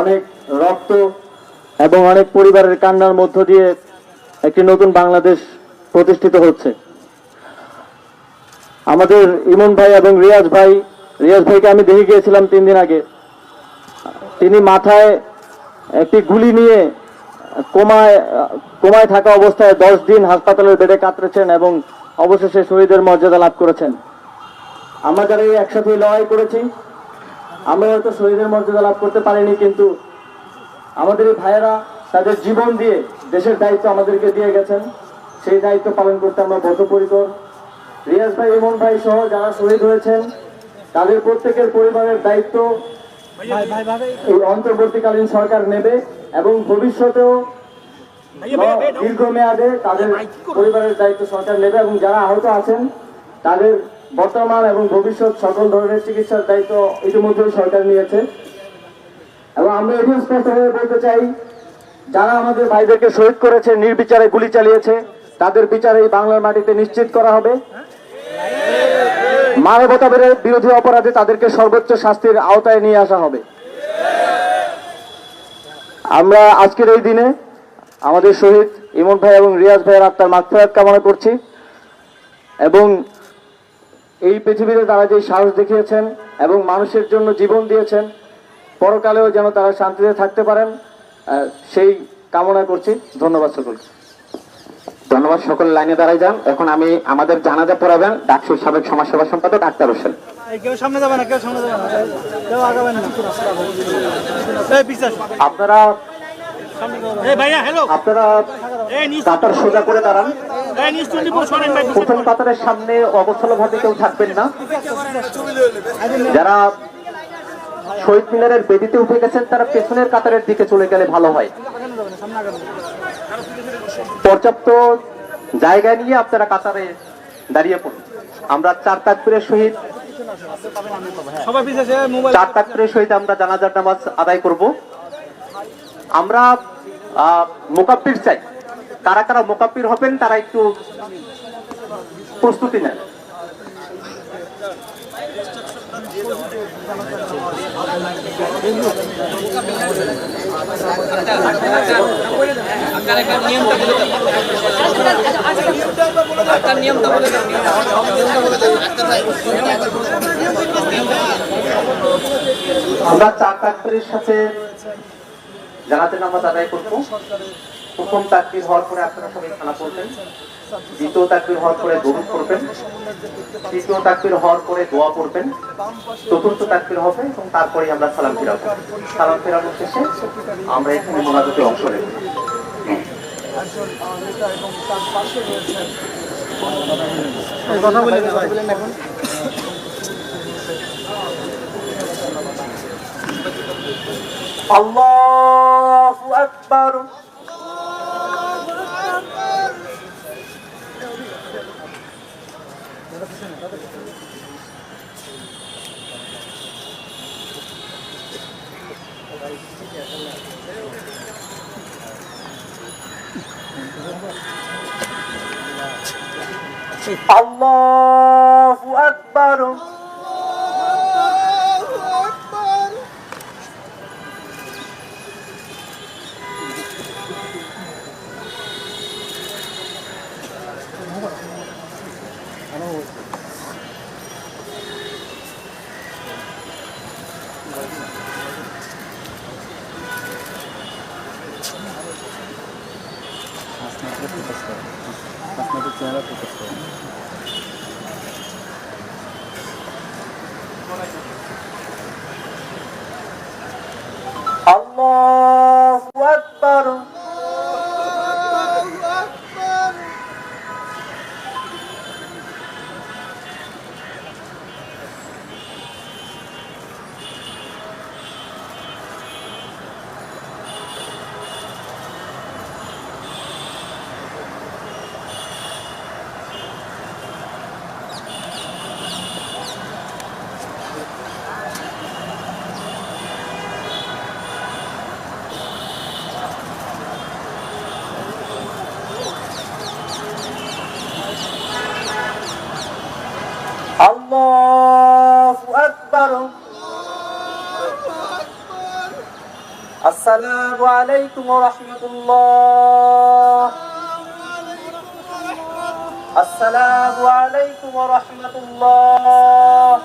অনেক রক্ত এবং অনেক পরিবারের কান্নার মধ্য দিয়ে একটি নতুন বাংলাদেশ প্রতিষ্ঠিত হচ্ছে। আমাদের ইমন ভাই এবং রিয়াজ ভাই, রিয়াজ ভাইকে আমি দেখে গিয়েছিলাম তিন দিন আগে। তিনি মাথায় একটি গুলি নিয়ে কোমায় কোমায় থাকা অবস্থায় দশ দিন হাসপাতালের বেডে কাতরেছেন এবং অবশেষে শহীদের মর্যাদা লাভ করেছেন। আমরা যারা একসাথে লড়াই করেছি আমরা হয়তো শহীদের মর্যাদা লাভ করতে পারিনি কিন্তু আমাদের এই ভাইয়েরা তাদের জীবন দিয়ে দেশের দায়িত্ব আমাদেরকে দিয়ে গেছেন সেই দায়িত্ব পালন করতে আমরা বদ্ধপরিকর রিয়াজ ভাই ইমন ভাই সহ যারা শহীদ হয়েছেন তাদের প্রত্যেকের পরিবারের দায়িত্ব এই অন্তর্বর্তীকালীন সরকার নেবে এবং ভবিষ্যতেও দীর্ঘমেয়াদে তাদের পরিবারের দায়িত্ব সরকার নেবে এবং যারা আহত আছেন তাদের বর্তমান এবং ভবিষ্যৎ সকল ধরনের চিকিৎসার দায়িত্ব ইতিমধ্যেই সরকার নিয়েছে। এবং আমরা এটি স্পষ্টভাবে বলতে চাই, যারা আমাদের ভাইদেরকে শহীদ করেছে, নির্বিচারে গুলি চালিয়েছে, তাদের বিচার এই বাংলার মাটিতে নিশ্চিত করা হবে। মানবতাবের বিরোধী অপরাধে তাদেরকে সর্বোচ্চ শাস্তির আওতায় নিয়ে আসা হবে। আমরা আজকের এই দিনে আমাদের শহীদ ইমন ভাই এবং রিয়াজ ভাইয়ের আত্মার মাগফিরাত কামনা করছি। এবং এই পৃথিবীতে তারা যে সাহস দেখিয়েছেন এবং মানুষের জন্য জীবন দিয়েছেন পরকালেও যেন তারা শান্তিতে থাকতে পারেন সেই কামনা করছি। ধন্যবাদ সকলকে। ধন্যবাদ সকল লাইনে দাঁড়াই যান। এখন আমি আমাদের জানাজা পড়াবেন ডাকসুর সাবেক সমাজসেবা সম্পাদক ডাক্তার হোসেন। আপনারা এই ভাইয়া হ্যালো আপনারা সোজা করে দাঁড়ান। প্রথম কাতারের সামনে অবস্থল ভাবে কেউ থাকবেন না। যারা শহীদ মিনারের বেদিতে উঠে গেছেন তারা পেছনের কাতারের দিকে চলে গেলে ভালো হয়। পর্যাপ্ত জায়গা নিয়ে আপনারা কাতারে দাঁড়িয়ে পড়ুন। আমরা চার তাকবীরের সহিত চার তাকবীরের সহিত আমরা জানাজার নামাজ আদায় করব। আমরা মোকাব্বির চাই। কারা কারা মোকাব্বির হবেন, তারা একটু প্রস্তুতি নেন। আমরা চার তাকবীরের সাথে জানাতে নামাজ আদায় করব। প্রথম তাকবীর হওয়ার পরে আপনারা সবাই খানা পড়বেন দ্বিতীয় তাকবীর হওয়ার পরে দরুদ পড়বেন। তৃতীয় তাকবীর হওয়ার পরে দোয়া পড়বেন। চতুর্থ তাকবীর হবে এবং তারপরে আমরা সালাম ফিরাবো। সালাম ফেরানোর শেষে আমরা এখানে মোনাজাতে অংশ নেব। কথা বলে ভাই আল্লাহু আকবার আল্লাহু আকবার আল্লাহু আসসালামু আলাইকুম রহমতুল্লাহ। আসসালামু আলাইকুম রহমতুল্লাহ।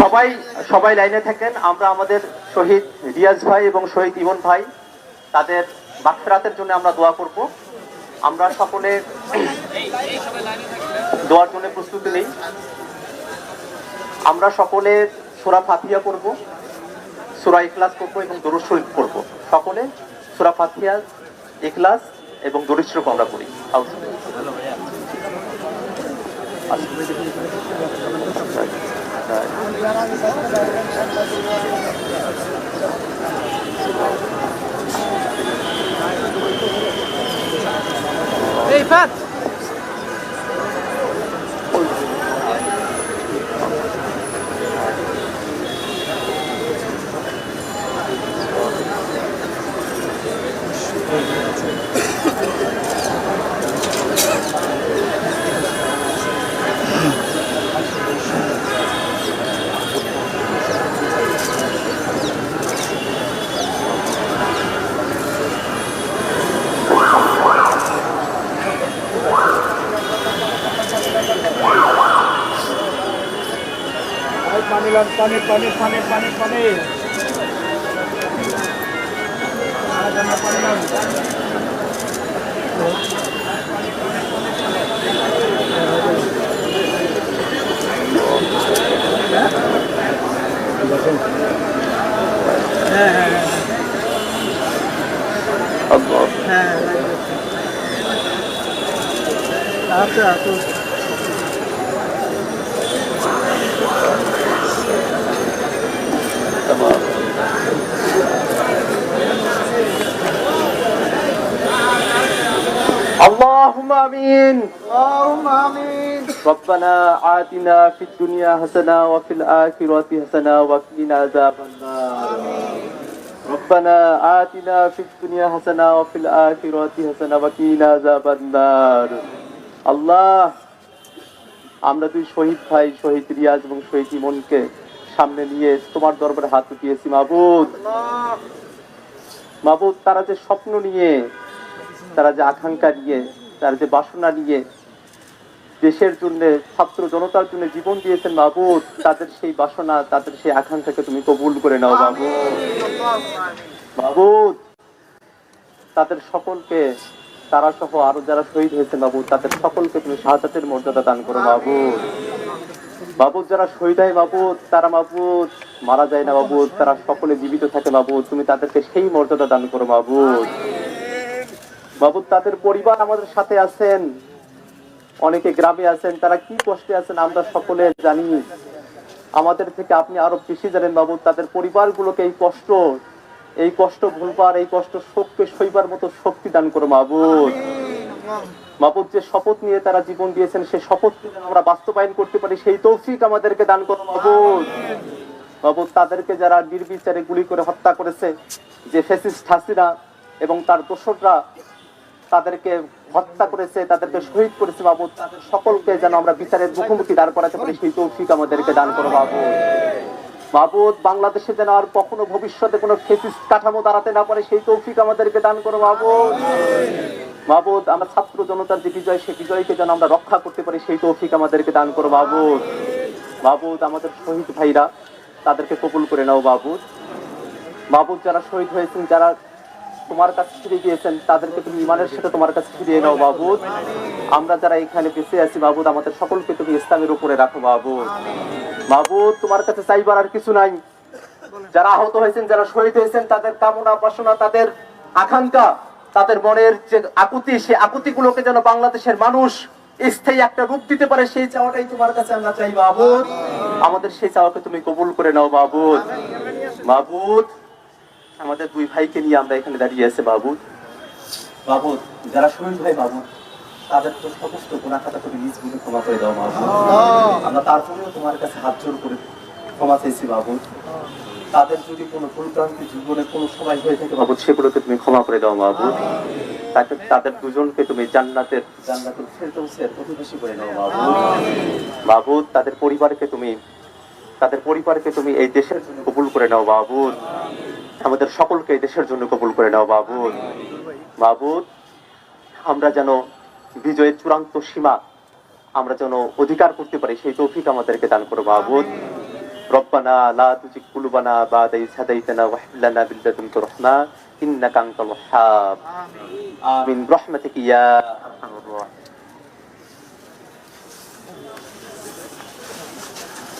সবাই সবাই লাইনে থাকেন। আমরা আমাদের শহীদ রিয়াজ ভাই এবং শহীদ ইমন ভাই, তাদের বাক্সরাতের জন্য আমরা দোয়া করব। আমরা সকলে দোয়ার জন্য প্রস্তুতি নেই। আমরা সকলে সোরা ফাতিয়া করব সোরা ইখলাস করব এবং দরুদ শরীফ করব সকলে সোরা ফাতিয়া ইখলাস এবং দরুদ শরীফ আমরা করি এই fat. লাগ পানি পানি পানি পানি পানি হ্যাঁ হ্যাঁ হ্যাঁ আচ্ছা তো اللهم امين اللهم آمين ربنا آتنا في الدنيا حسنة وفي الآخرة حسنة وقنا عذاب النار ربنا آتنا في الدنيا حسنة وفي الآخرة حسنة وقنا عذاب النار আল্লাহ আমরা দুই শহীদ ভাই শহীদ রিয়াজ এবং শহীদ ইমনকে সামনে নিয়ে তোমার দরবারে হাত উঠিয়েছি মাবুদ। মাবুদ তারা যে স্বপ্ন নিয়ে তারা যে আকাঙ্ক্ষা নিয়ে তারা যে বাসনা নিয়ে দেশের জন্য ছাত্র জনতার জন্য জীবন দিয়েছেন মাহবুদ তাদের সেই বাসনা তাদের সেই আকাঙ্ক্ষাকে তুমি কবুল করে নাও মাহবুদ মাহবুদ তাদের সকলকে তারা সহ আরও যারা শহীদ হয়েছে মাহবুদ তাদের সকলকে তুমি শাহাদাতের মর্যাদা দান করো মাহবুদ মাহবুদ যারা শহীদ হয় মাহবুদ তারা মাহবুদ মারা যায় না মাহবুদ তারা সকলে জীবিত থাকে মাহবুদ তুমি তাদেরকে সেই মর্যাদা দান করো মাহবুদ মাহবুদ তাদের পরিবার আমাদের সাথে আছেন, অনেকে গ্রামে আছেন, তারা কি কষ্টে আছেন আমরা সকলে জানি। আমাদের থেকে আপনি আরও বেশি জানেন বাবু, তাদের পরিবারগুলোকে এই কষ্ট এই কষ্ট ভুলবার, এই কষ্ট শোককে সইবার মতো শক্তি দান করো মাহবুদ মাহবুদ যে শপথ নিয়ে তারা জীবন দিয়েছেন, সেই শপথকে আমরা বাস্তবায়ন করতে পারি, সেই তৌফিক আমাদেরকে দান করো মাহবুদ মাহবুদ তাদেরকে যারা নির্বিচারে গুলি করে হত্যা করেছে, যে ফেসিস্ট হাসিনা এবং তার দোসররা তাদেরকে হত্যা করেছে, তাদেরকে শহীদ করেছে বাবু তাদের সকলকে যেন আমরা বিচারের মুখোমুখি দাঁড় করাতে পারি, সেই তৌফিক আমাদেরকে দান করো বাবু মাহবুদ বাংলাদেশে যেন আর কখনো ভবিষ্যতে কোনো ফেসিস্ট কাঠামো দাঁড়াতে না পারে, সেই তৌফিক আমাদেরকে দান করো মাহবুদ মাহবুদ আমরা ছাত্র জনতার যে বিজয় সেই বিজয়কে যেন আমরা রক্ষা করতে পারি, সেই তৌফিক আমাদেরকে দান করো মাহবুদ মাহবুদ আমাদের শহীদ ভাইরা, তাদেরকে কবুল করে নাও বাবুদ মাহবুদ যারা শহীদ হয়েছেন, যারা তোমার কাছে ফিরে গিয়েছেন, তাদেরকে তুমি ইমানের সাথে তোমার কাছে ফিরিয়ে নাও বাবুদ আমরা যারা এখানে বেঁচে আছি বাবুদ আমাদের সকলকে তুমি ইসলামের উপরে রাখো বাবুদ বাবুদ তোমার কাছে চাইবার আর কিছু নাই। যারা আহত হয়েছেন, যারা শহীদ হয়েছেন, তাদের কামনা বাসনা, তাদের আকাঙ্ক্ষা তাদের মনের যে আকুতি সেই আকুতি গুলোকে যেন বাংলাদেশের মানুষ স্থায়ী একটা রূপ দিতে পারে সেই চাওয়াটাই তোমার কাছে আমরা চাই বাবুদ আমাদের সেই চাওয়াকে তুমি কবুল করে নাও বাবুদ বাবুদ আমাদের দুই ভাইকে নিয়ে আমরা এখানে দাঁড়িয়ে আছে বাবুদ বাবুদ যারা শহীদ ভাই বাবুদ তাদের তো সমস্ত গুণাখাতা তুমি নিজ গুণে ক্ষমা করে দাও বাবুদ আমরা তারপরেও তোমার কাছে হাত জোর করে ক্ষমা চাইছি বাবুদ তাদের যদি কোনো ভুলক্রান্তি জীবনে কোনো সময় হয়ে থাকে বাবু সেগুলোকে তুমি ক্ষমা করে দাও মাহবুদ তাকে তাদের দুজনকে তুমি জান্নাতের জান্নাতুল ফেরদৌসের অধিবাসী করে দাও মাহবুদ মাহবুদ তাদের পরিবারকে তুমি তাদের পরিবারকে তুমি এই দেশের জন্য কবুল করে নাও বাবুদ আমাদের সকলকে এই দেশের জন্য কবুল করে নাও বাবুদ বাবুদ আমরা যেন বিজয়ের চূড়ান্ত সীমা আমরা যেন অধিকার করতে পারি সেই তৌফিক আমাদেরকে দান করো বাবুদ রব্বানা লা তুজিগ কুলুবানা বাদা ইয হাদাইতানা ওয়া হাব লানা মিন লাদুনকা রাহমা ইন্নাকা আনতাল ওয়াহ্হাব আমিন রাহমাতিকা ইয়া আরহামার রাহিমিন এই, আমরা তো সামনে কি করছি বুঝলাম না ভাই